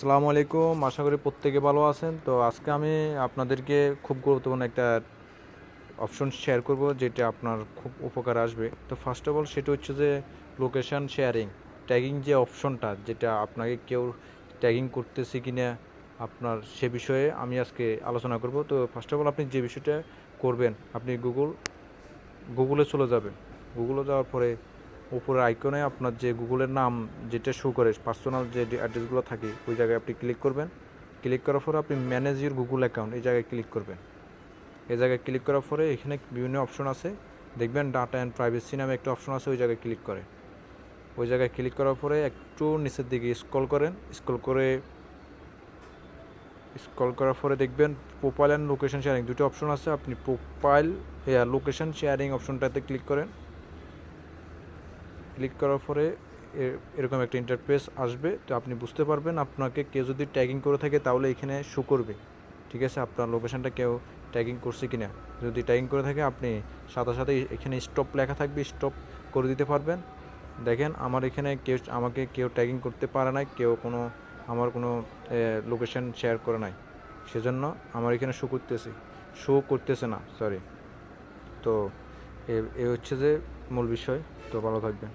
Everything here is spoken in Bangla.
আসসালামু আলাইকুম। আশা করি প্রত্যেকে ভালো আছেন। তো আজকে আমি আপনাদেরকে খুব গুরুত্বপূর্ণ একটা অপশন শেয়ার করব, যেটা আপনার খুব উপকার আসবে। তো ফার্স্ট অফ অল সেটা হচ্ছে যে লোকেশন শেয়ারিং ট্যাগিং যে অপশনটা যেটা আপনাকে কেউ ট্যাগিং করতেছে কি না আপনার সে বিষয়ে আমি আজকে আলোচনা করব। তো ফার্স্ট অফ অল আপনি যে বিষয়টা করবেন, আপনি গুগল গুগলে চলে যাবেন। গুগলে যাওয়ার পরে উপরে আইকনে আপনার যে গুগলের নাম যেটা শো করে পার্সোনাল যে অ্যাড্রেসগুলো থাকে, ওই জায়গায় আপনি ক্লিক করবেন। ক্লিক করার পরে আপনি ম্যানেজ ইউর গুগল অ্যাকাউন্ট এই জায়গায় ক্লিক করবেন। এই জায়গায় ক্লিক করার পরে এখানে বিভিন্ন অপশন আছে। দেখবেন ডাটা অ্যান্ড প্রাইভেসি নামে একটা অপশন আছে, ওই জায়গায় ক্লিক করে। ওই জায়গায় ক্লিক করার পরে একটু নিচের দিকে স্ক্রল করেন। স্ক্রল করে স্ক্রল করার পরে দেখবেন প্রোফাইল অ্যান্ড লোকেশন শেয়ারিং দুটো অপশন আছে। আপনি প্রোফাইল লোকেশন শেয়ারিং অপশনটাতে ক্লিক করেন। ক্লিক করার পরে এরকম একটা ইন্টারফেস আসবে, তো আপনি বুঝতে পারবেন আপনাকে কেউ যদি ট্যাগিং করে থাকে তাহলে এখানে শো করবে। ঠিক আছে? আপনার লোকেশনটা কেউ ট্যাগিং করছে কিনা? যদি ট্যাগিং করে থাকে, আপনি সাথে সাথে এখানে স্টপ লেখা থাকবে স্টপ করে দিতে পারবেন। দেখেন, আমার এখানে কেউ, আমাকে কেউ ট্যাগিং করতে পারে নাই, কেউ কোনো, আমার কোনো লোকেশন শেয়ার করে নাই। সেজন্য আমার এখানে শো করতেছে। শো করতেছে না সরি তো এ হচ্ছে যে মূল বিষয়। তো ভালো থাকবেন।